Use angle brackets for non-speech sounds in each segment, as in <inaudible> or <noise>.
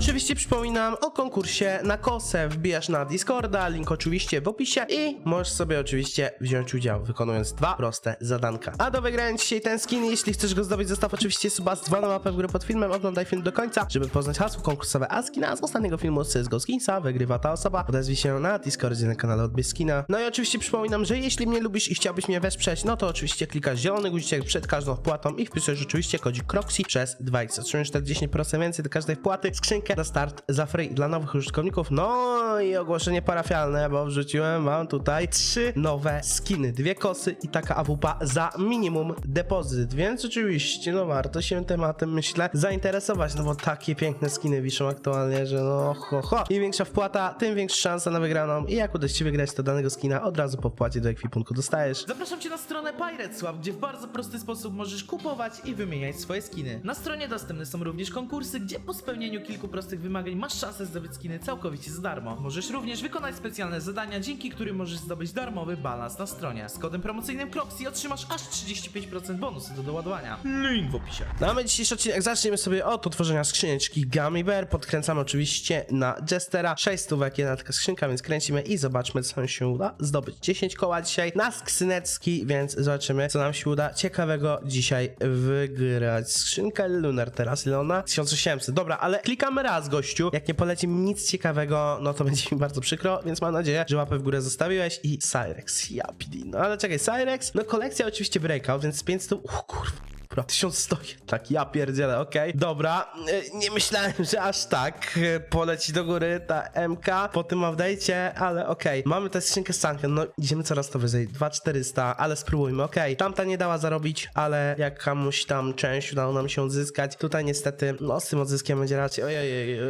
Oczywiście przypominam o konkursie na kosę. Wbijasz na Discorda, link oczywiście w opisie i możesz sobie oczywiście wziąć udział, wykonując dwa proste zadanka. A do wygrania dzisiaj ten skin, jeśli chcesz go zdobyć, zostaw oczywiście suba z dzwonem łapę w górę pod filmem, oglądaj film do końca, żeby poznać hasło konkursowe, a skina z ostatniego filmu z CSGO Skinsa wygrywa ta osoba. Odezwij się na Discordzie na kanale Odbierz Skina. No i oczywiście przypominam, że jeśli mnie lubisz i chciałbyś mnie wesprzeć, no to oczywiście klikasz zielony guziczek przed każdą wpłatą i wpisujesz oczywiście kodzik Croxy przez 2x. Otrzymujesz wtedy 10% więcej do każdej wpłaty, skrzynkę na start za free dla nowych użytkowników. No i ogłoszenie parafialne, bo wrzuciłem wam tutaj trzy nowe skiny, dwie kosy i taka AWP za minimum depozyt, więc oczywiście no warto się tematem myślę zainteresować, no bo takie piękne skiny wiszą aktualnie, że no ho ho. Im większa wpłata, tym większa szansa na wygraną i jak uda się wygrać to danego skina od razu po wpłacie do ekwipunku dostajesz. Zapraszam Cię na stronę Pirate Swap, gdzie w bardzo prosty sposób możesz kupować i wymieniać swoje skiny. Na stronie dostępne są również konkursy, gdzie po spełnieniu kilku prostych wymagań masz szansę zdobyć skiny całkowicie za darmo. Możesz również wykonać specjalne zadania, dzięki którym możesz zdobyć darmowy balans na stronie. Z kodem promocyjnym Cloxy otrzymasz aż 35% bonusu do doładowania. Link w opisie. No a my dzisiejszy odcinek zaczniemy sobie od otworzenia skrzyneczki Gummy Bear. Podkręcamy oczywiście na Jestera. 6 stówek, jedna taka skrzynka, więc kręcimy i zobaczmy, co nam się uda zdobyć. 10 koła dzisiaj na skrzynecki, więc zobaczymy, co nam się uda ciekawego dzisiaj wygrać. Skrzynka Lunar teraz, ile ona? 1800. Dobra, ale klikamy raz, gościu. Jak nie poleci nic ciekawego, no to <laughs> będzie mi bardzo przykro, więc mam nadzieję, że łapę w górę zostawiłeś i Cyrex. Ja pidi. No ale czekaj, Cyrex, no kolekcja oczywiście breakout, więc 500... Uch, kurwa. Dobra, 1100 tak, ja pierdzielę, okej. Dobra, e, nie myślałem, że aż tak e, poleci do góry ta MK po tym update'cie, ale okej. Mamy tę skrzynkę z Sunken, no idziemy coraz to wyżej, 2400, ale spróbujmy, okej. Tamta nie dała zarobić, ale jak komuś tam część udało nam się odzyskać, tutaj niestety, no z tym odzyskiem będzie raczej, ojej, ojej,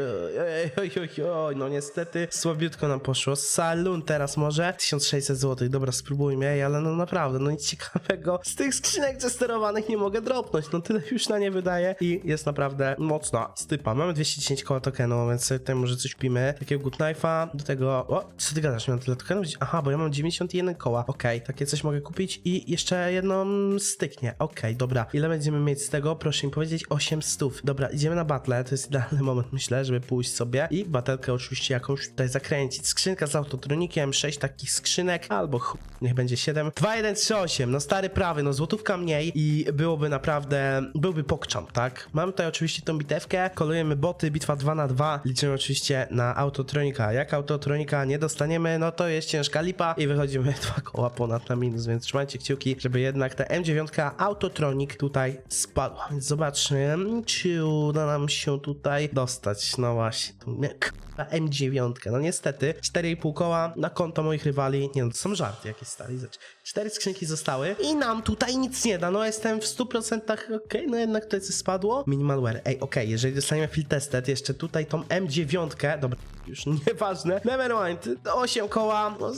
ojej, oj, no niestety słabiutko nam poszło. Saloon teraz może, 1600 zł, dobra, spróbujmy, ale no naprawdę, no nic ciekawego z tych skrzynek zesterowanych nie mogę dropnąć, no tyle już na nie wydaje i jest naprawdę mocna stypa. Mamy 210 koła tokenu, więc tutaj może coś pimy. Takiego good knife'a, do tego, o, co ty gadasz, miałem tyle tokenów? Aha, bo ja mam 91 koła, okej, takie coś mogę kupić i jeszcze jedną styknie, okej, dobra. Ile będziemy mieć z tego? Proszę mi powiedzieć, 8 stów. Dobra, idziemy na battle, to jest idealny moment, myślę, żeby pójść sobie i batelkę oczywiście jakąś tutaj zakręcić. Skrzynka z autotronikiem, 6 takich skrzynek, albo ch... niech będzie 7. 2, 1, 3, 8, no stary prawy, no złotówka mniej i byłoby naprawdę, byłby pokczam, tak? Mamy tutaj oczywiście tą bitewkę, kolujemy boty, bitwa 2 na 2 liczymy oczywiście na autotronika. Jak autotronika nie dostaniemy, no to jest ciężka lipa i wychodzimy <laughs> dwa koła ponad na minus, więc trzymajcie kciuki, żeby jednak ta M9 autotronik tutaj spadła. Więc zobaczmy, czy uda nam się tutaj dostać. No właśnie, tu na M9. No niestety, 4,5 koła na konto moich rywali. Nie no, to są żarty jakieś stary. Cztery skrzynki zostały i nam tutaj nic nie da. No jestem w 100% okej, no jednak tutaj coś spadło. Minimal wear. Ej, okej, jeżeli dostaniemy field tested, jeszcze tutaj tą M9, dobra, już <laughs> nieważne. Never mind, 8 koła, no,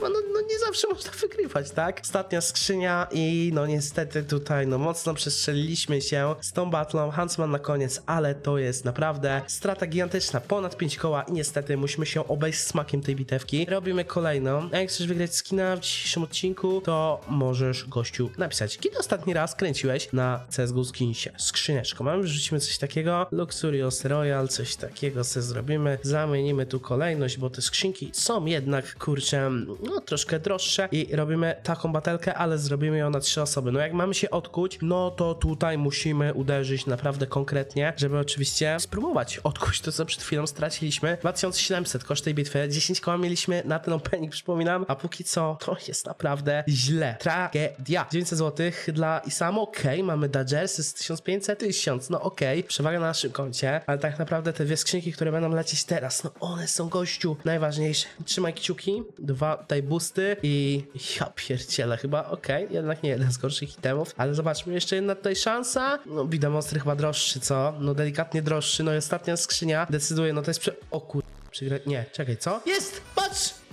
no, no nie zawsze można <laughs> wygrywać, tak? Ostatnia skrzynia i no niestety tutaj no mocno przestrzeliliśmy się z tą batlą. Huntsman na koniec, ale to jest naprawdę strata gigantyczna, ponad 5 koła i niestety musimy się obejść smakiem tej bitewki. Robimy kolejną. A jak chcesz wygrać skina w dzisiejszym odcinku, to możesz gościu napisać, kiedy ostatni raz kręciłeś na CSGO Skinsie. Skrzyneczką. Mamy, wrzucimy coś takiego. Luxurious Royal, coś takiego sobie zrobimy. Zamienimy tu kolejność, bo te skrzynki są jednak, kurczę, no troszkę droższe i robimy taką batelkę, ale zrobimy ją na trzy osoby. No jak mamy się odkuć, no to tutaj musimy uderzyć naprawdę konkretnie, żeby oczywiście spróbować odkuć to, co przed chwilą straciliśmy. 2700 koszt tej bitwy, 10 koła mieliśmy na ten opening, przypominam, a póki co to jest naprawdę źle. Tragedia. 900 zł dla Isamu, okej, mamy Dodgersy z 1500, 1000, no okej, przewaga na naszym koncie, ale tak naprawdę te dwie skrzynki, które będą lecieć teraz, no one są gościu najważniejsze. Trzymaj kciuki, dwa tutaj i ja pierdzielę, chyba okej, jednak nie jeden z gorszych itemów, ale zobaczmy, jeszcze jedna tutaj szansa, no Bida Monster chyba droższy, co? No delikatnie droższy, no i ostatnia skrzynia decyduje, no to jest prze... o kur... Przegra... Nie, czekaj, co? Jest!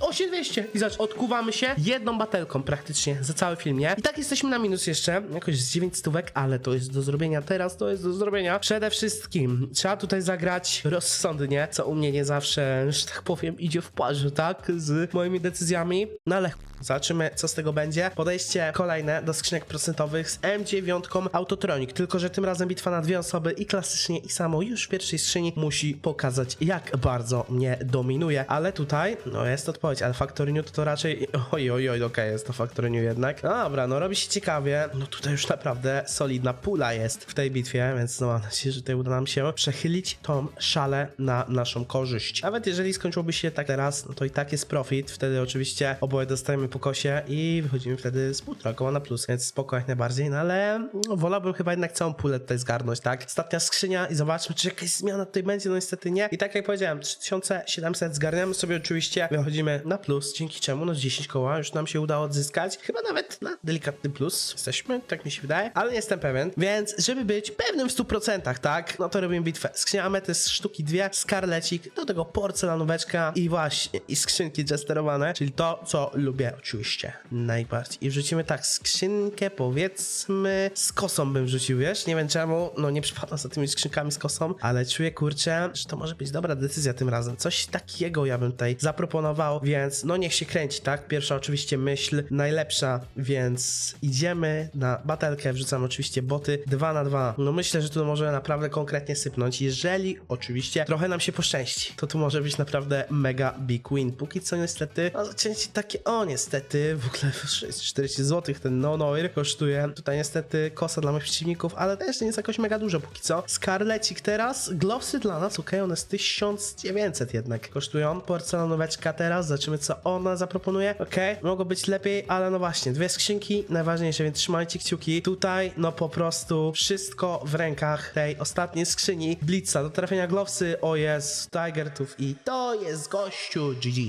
Patrz! 8200! I zobacz, odkuwamy się jedną batelką praktycznie za cały film, nie? I tak jesteśmy na minus jeszcze, jakoś z 9 stówek, ale to jest do zrobienia teraz, to jest do zrobienia. Przede wszystkim trzeba tutaj zagrać rozsądnie, co u mnie nie zawsze, że tak powiem, idzie w parze, tak? Z moimi decyzjami, no ale Zobaczymy, co z tego będzie. Podejście kolejne do skrzynek procentowych z M9 Autotronic, tylko że tym razem bitwa na dwie osoby i klasycznie i samo już w pierwszej skrzyni musi pokazać, jak bardzo mnie dominuje. Ale tutaj, no jest odpowiedź, ale Factory New to, to raczej... Oj, oj, oj, okej, jest to Factory New jednak. No dobra, no robi się ciekawie. No tutaj już naprawdę solidna pula jest w tej bitwie, więc no mam nadzieję, że tutaj uda nam się przechylić tą szalę na naszą korzyść. Nawet jeżeli skończyłoby się tak teraz, no to i tak jest profit. Wtedy oczywiście oboje dostajemy po kosie i wychodzimy wtedy z półtora koła na plus, więc spoko jak najbardziej, no ale no, wolałbym chyba jednak całą pulę tutaj zgarnąć, tak? Ostatnia skrzynia i zobaczmy, czy jakaś zmiana tutaj będzie, no niestety nie. I tak jak powiedziałem, 3700 zgarniamy sobie oczywiście, wychodzimy na plus, dzięki czemu no 10 koła już nam się udało odzyskać. Chyba nawet na delikatny plus jesteśmy, tak mi się wydaje, ale nie jestem pewien. Więc, żeby być pewnym w 100%, tak? No to robimy bitwę. Skrzynia ametys, sztuki dwie, skarlecik, do tego porcelanóweczka i właśnie, i skrzynki jesterowane, czyli to, co lubię oczywiście najbardziej. I wrzucimy tak, skrzynkę powiedzmy z kosą bym wrzucił, wiesz? Nie wiem czemu, no nie przypadam za tymi skrzynkami z kosą, ale czuję, kurczę, że to może być dobra decyzja tym razem. Coś takiego ja bym tutaj zaproponował, więc no niech się kręci, tak? Pierwsza oczywiście myśl, najlepsza, więc idziemy na batelkę, wrzucam oczywiście boty 2 na 2 No myślę, że tu może naprawdę konkretnie sypnąć, jeżeli oczywiście trochę nam się poszczęści, to tu może być naprawdę mega big win. Póki co niestety, no zacięcie takie, o niestety, w ogóle <laughs> 40 zł ten no-noir kosztuje. Tutaj niestety kosa dla moich przeciwników, ale też nie jest jakoś mega dużo póki co. Skarlecik teraz, glowsy dla nas, okej, one z 1900 jednak kosztują. Porcelanóweczka teraz, zobaczymy co ona zaproponuje. Okej, mogło być lepiej, ale no właśnie, dwie skrzynki, najważniejsze, więc trzymajcie kciuki. Tutaj, no po prostu wszystko w rękach tej ostatniej skrzyni. Blitza, do trafienia glowsy, o jest, Tiger Tooth i to jest gościu GG.